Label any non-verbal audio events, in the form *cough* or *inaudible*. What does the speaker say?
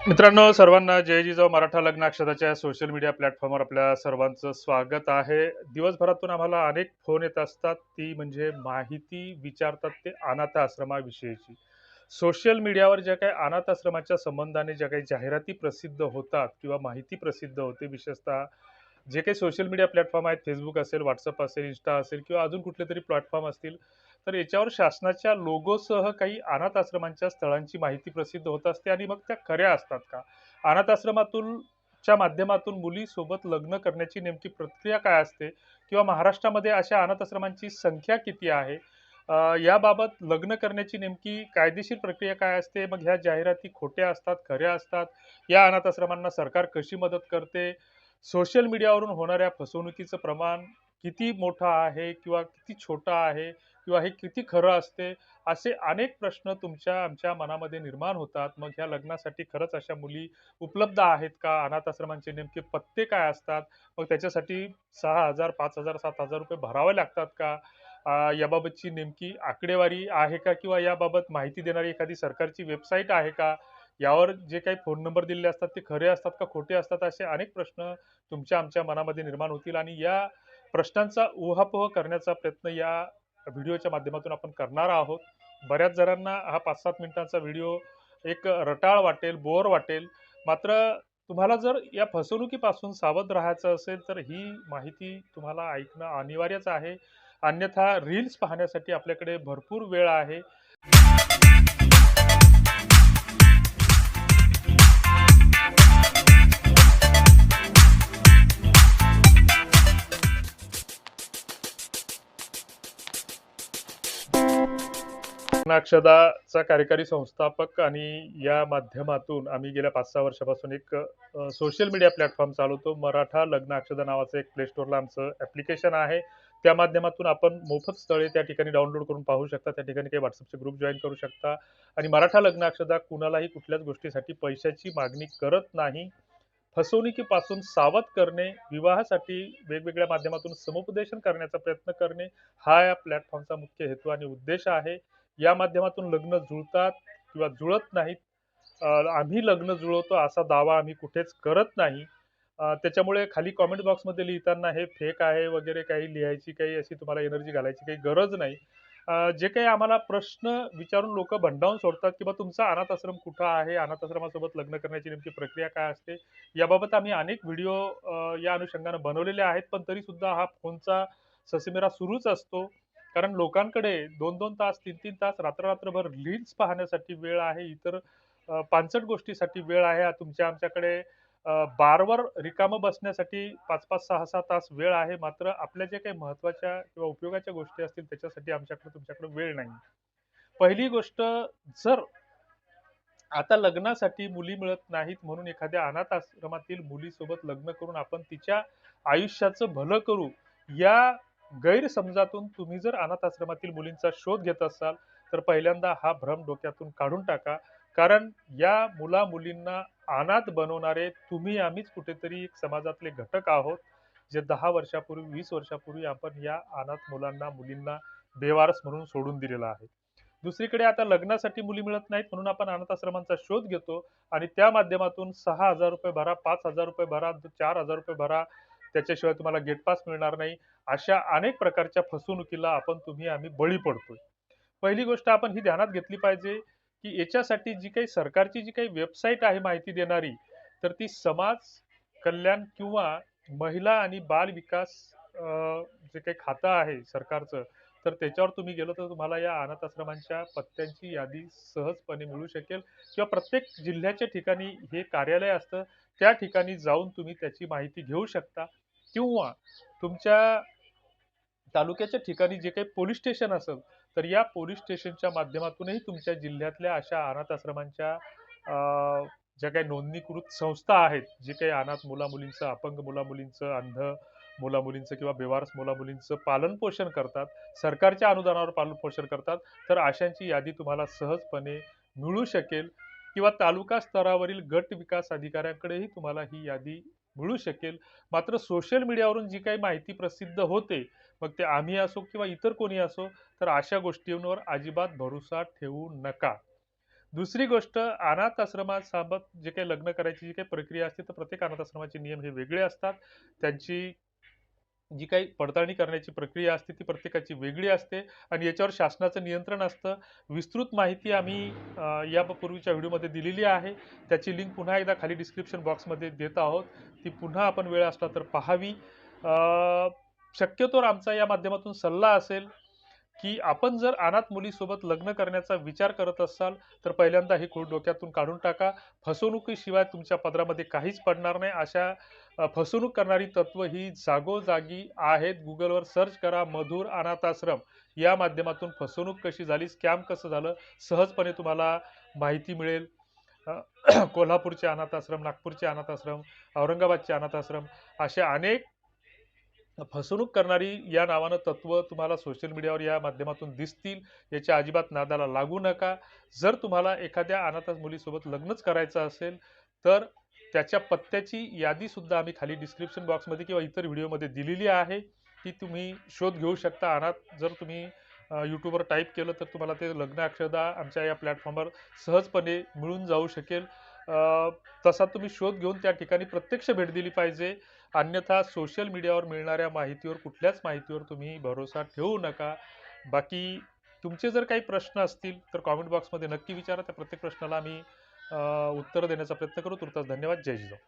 मित्रांनो सर्वांना जय जिजाऊ मराठा लग्न अक्षताच्या सोशल मीडिया प्लॅटफॉर्मवर आपल्या सर्वांचं स्वागत आहे. दिवसभरातून आम्हाला अनेक फोन येत असतात. ती म्हणजे माहिती विचारतात ते अनाथ आश्रमाविषयीची. सोशल मीडियावर ज्या काही अनाथ आश्रमाच्या संबंधाने ज्या काही जाहिराती प्रसिद्ध होतात किंवा माहिती प्रसिद्ध होते विशेषतः जे काही सोशल मीडिया प्लॅटफॉर्म आहेत फेसबुक असेल व्हॉट्सअप असेल इन्स्टा असेल किंवा अजून कुठले तरी प्लॅटफॉर्म असतील तर याच्यावर शासनाच्या लोगोसह काही अनाथ आश्रमांच्या स्थळांची माहिती प्रसिद्ध होत असते आणि मग त्या खऱ्या असतात का? अनाथ आश्रमातून च्या माध्यमातून मुलीसोबत लग्न करण्याची नेमकी प्रक्रिया काय असते? किंवा महाराष्ट्रामध्ये अशा अनाथ आश्रमांची संख्या किती आहे? याबाबत लग्न करण्याची नेमकी कायदेशीर प्रक्रिया काय असते? मग ह्या जाहिराती खोट्या असतात खऱ्या असतात? या अनाथ आश्रमांना सरकार कशी मदत करते? सोशल मीडियावरून होणाऱ्या फसवणुकीचं प्रमाण किती मोठा आहे किंवा किती छोटा आहे किंवा हे किती खरं असते असे अनेक प्रश्न तुमच्या आमच्या मनामध्ये निर्माण होतात. मग ह्या लग्नासाठी खरंच अशा मुली उपलब्ध आहेत का? अनाथ आश्रमांचे नेमके पत्ते काय असतात? मग त्याच्यासाठी सहा हजार पाच हजार सात हजार रुपये भरावे लागतात का? याबाबतची नेमकी आकडेवारी आहे का? किंवा याबाबत माहिती देणारी एखादी सरकारची वेबसाईट आहे का? यावर जे काही फोन नंबर दिलेले असतात ते खरे असतात का खोटे असतात? असे अनेक प्रश्न तुमच्या आमच्या मनामध्ये निर्माण होतील. आणि या प्रश्नांचा उहापोह करण्याचा प्रयत्न या व्हिडिओच्या माध्यमातून आपण करणार आहोत. बऱ्याच जणांना हा पाच सात मिनिटांचा व्हिडिओ एक रटाळ वाटेल बोर वाटेल. मात्र तुम्हाला जर या फसवणुकीपासून सावध राहायचं असेल तर ही माहिती तुम्हाला ऐकणं अनिवार्यच आहे. अन्यथा रील्स पाहण्यासाठी आपल्याकडे भरपूर वेळ आहे. अक्षदाचा कार्यकारी संस्थापक आणि या माध्यमातून आम्ही गेल्या पाच सहा वर्षापासून एक सोशल मीडिया प्लॅटफॉर्म चालवतो. मराठा लग्न अक्षदा नावाचं एक प्ले स्टोअरला आमचं ॲप्लिकेशन आहे. त्या माध्यमातून आपण मोफत स्थळे त्या ठिकाणी डाउनलोड करून पाहू शकता. त्या ठिकाणी काही व्हॉट्सअपचे ग्रुप जॉईन करू शकता. आणि मराठा लग्न अक्षदा कुणालाही कुठल्याच गोष्टीसाठी पैशाची मागणी करत नाही. फसवणुकीपासून सावध करणे विवाहासाठी वेगवेगळ्या माध्यमातून समुपदेशन करण्याचा प्रयत्न करणे हा या प्लॅटफॉर्मचा मुख्य हेतू आणि उद्देश आहे. या माध्यमातून लग्न जुळतात किंवा जुळत नाहीत. आम्ही लग्न जुळवतो असा दावा आम्ही कुठेच करत नाही. त्याच्यामुळे खाली कॉमेंट बॉक्समध्ये लिहिताना हे फेक आहे वगैरे काही लिहायची काही अशी तुम्हाला एनर्जी घालायची काही गरज नाही. जे काही आम्हाला प्रश्न विचारून लोक भंडावून सोडतात किंवा तुमचा अनाथ आश्रम कुठं आहे? अनाथ आश्रमासोबत लग्न करण्याची नेमकी प्रक्रिया काय असते? याबाबत आम्ही अनेक व्हिडिओ या अनुषंगानं बनवलेले आहेत पण तरीसुद्धा हा फोनचा ससेमेरा सुरूच असतो. कारण लोकांकडे दोन दोन तास तीन तीन तास रात्ररात्रभर रील्स पाहण्यासाठी वेळ आहे इतर अ, पानसट गोष्टीसाठी वेळ आहे. तुमच्या आमच्याकडे बारवर रिकामं बसण्यासाठी पाच पाच सहा सहा तास वेळ आहे. मात्र आपल्या जे काही महत्त्वाच्या किंवा उपयोगाच्या गोष्टी असतील त्याच्यासाठी आमच्याकडे तुमच्याकडे वेळ नाही. पहिली गोष्ट जर आता लग्नासाठी मुली मिळत नाहीत म्हणून एखाद्या अनाथ आश्रमातील मुलीसोबत लग्न करून आपण तिच्या आयुष्याचं भलं करू या गैरसमजातून तुम्ही जर अनाथ आश्रमातील मुलींचा शोध घेत असाल तर पहिल्यांदा हा भ्रम डोक्यातून काढून टाका. कारण या मुला मुलींना अनाथ बनवणारे तुम्ही आम्हीच कुठेतरी एक समाजातले घटक आहोत जे दहा वर्षापूर्वी वीस वर्षापूर्वी आपण या अनाथ मुलांना मुलींना बेवारस म्हणून सोडून दिलेला आहे. दुसरीकडे आता लग्नासाठी मुली मिळत नाहीत म्हणून आपण अनाथ आश्रमांचा शोध घेतो आणि त्या माध्यमातून सहा हजार रुपये भरा पाच हजार रुपये भरा चार हजार रुपये भरा त्याच्याशिवाय तुम्हाला गेट पास मिळणार नाही. अशा अनेक प्रकारच्या फसवणुकीला आपण तुम्ही आम्ही बळी पडतोय. पहिली गोष्ट आपण ही ध्यानात घेतली पाहिजे की याच्यासाठी जी काही सरकारची जी काही वेबसाईट आहे माहिती देणारी तर ती समाज कल्याण किंवा महिला आणि बाल विकास जे काही खातं आहे सरकारचं तर त्याच्यावर तुम्ही गेलो तर तुम्हाला या अनाथ आश्रमांच्या पत्त्यांची यादी सहजपणे मिळू शकेल. किंवा प्रत्येक जिल्ह्याच्या ठिकाणी हे कार्यालय असतं त्या ठिकाणी जाऊन तुम्ही त्याची माहिती घेऊ शकता किंवा तुमच्या तालुक्याच्या ठिकाणी जे काही पोलीस स्टेशन असेल तर या पोलीस स्टेशनच्या माध्यमातूनही तुमच्या जिल्ह्यातल्या अशा अनाथ आश्रमांच्या ज्या काही नोंदणीकृत संस्था आहेत जे काही अनाथ मुला मुलींचं अपंग मुला मुलींचं अंध मुला मुलींचं किंवा बेवारस मुला मुलींचं करतात सरकारच्या अनुदानावर पालनपोषण करतात तर अशांची यादी तुम्हाला सहजपणे मिळू शकेल. किंवा तालुका स्तरावरील गट विकास अधिकाऱ्यांकडेही तुम्हाला ही यादी मिळू शकेल. मात्र सोशल मीडियावरून जी काही माहिती प्रसिद्ध होते मग ते आम्ही असो किंवा इतर कोणी असो तर अशा गोष्टींवर अजिबात भरोसा ठेवू नका. दुसरी गोष्ट अनाथ आश्रमासोबत जे काही लग्न करायची जी काही प्रक्रिया असते तर प्रत्येक अनाथ आश्रमाचे नियम हे वेगळे असतात. त्यांची जी काही पडताळणी करण्याची प्रक्रिया असते ती प्रत्येकाची वेगळी असते आणि याच्यावर शासनाचं नियंत्रण असतं. विस्तृत माहिती आम्ही यापूर्वीच्या या पूर्वीच्या व्हिडिओमध्ये दिलेली आहे. त्याची लिंक पुन्हा एकदा खाली डिस्क्रिप्शन बॉक्समध्ये देत आहोत. ती पुन्हा आपण वेळ असला तर पाहावी. शक्यतोवर आमचा या माध्यमातून सल्ला असेल की आपण जर अनाथ मुलीसोबत लग्न करण्याचा विचार करत असाल तर पहिल्यांदा हे खूळ डोक्यातून काढून टाका. फसवणुकीशिवाय तुमच्या पदरामध्ये काहीच पडणार नाही. अशा फसवणूक करणारी तत्व ही जागोजागी आहेत. गुगलवर सर्च करा मधुर अनाथाश्रम. या माध्यमातून फसवणूक कशी झाली स्कॅम कसं झालं सहजपणे तुम्हाला माहिती मिळेल. *clears throat* कोल्हापूरचे अनाथाश्रम नागपूरचे अनाथाश्रम औरंगाबादचे अनाथाश्रम असे अनेक फसवणूक करणारी या नावानं तत्व तुम्हाला सोशल मीडियावर या माध्यमातून दिसतील. याच्या अजिबात नादाला लागू नका. जर तुम्हाला एखाद्या अनाथ मुलीसोबत लग्नच करायचं असेल तर त्याच्या पत्त्याची यादीसुद्धा आम्ही खाली डिस्क्रिप्शन बॉक्समध्ये किंवा इतर व्हिडिओमध्ये दिलेली आहे. ती तुम्ही शोध घेऊ शकता. अनाथ जर तुम्ही यूट्यूबवर टाईप केलं तर तुम्हाला ते लग्न अक्षरदा आमच्या या प्लॅटफॉर्मवर सहजपणे मिळून जाऊ शकेल. तसा तुम्ही शोध घेऊन त्या ठिकाणी प्रत्यक्ष भेट दिली पाहिजे. अन्यथा सोशल मीडियावर मिळणाऱ्या माहितीवर कुठल्याच माहितीवर तुम्ही भरोसा ठेवू नका. बाकी तुमचे जर काही प्रश्न असतील तर कॉमेंट बॉक्समध्ये नक्की विचारा. त्या प्रत्येक प्रश्नाला आम्ही उत्तर देण्याचा प्रयत्न करू. तुर्तास धन्यवाद. जय जिजाऊ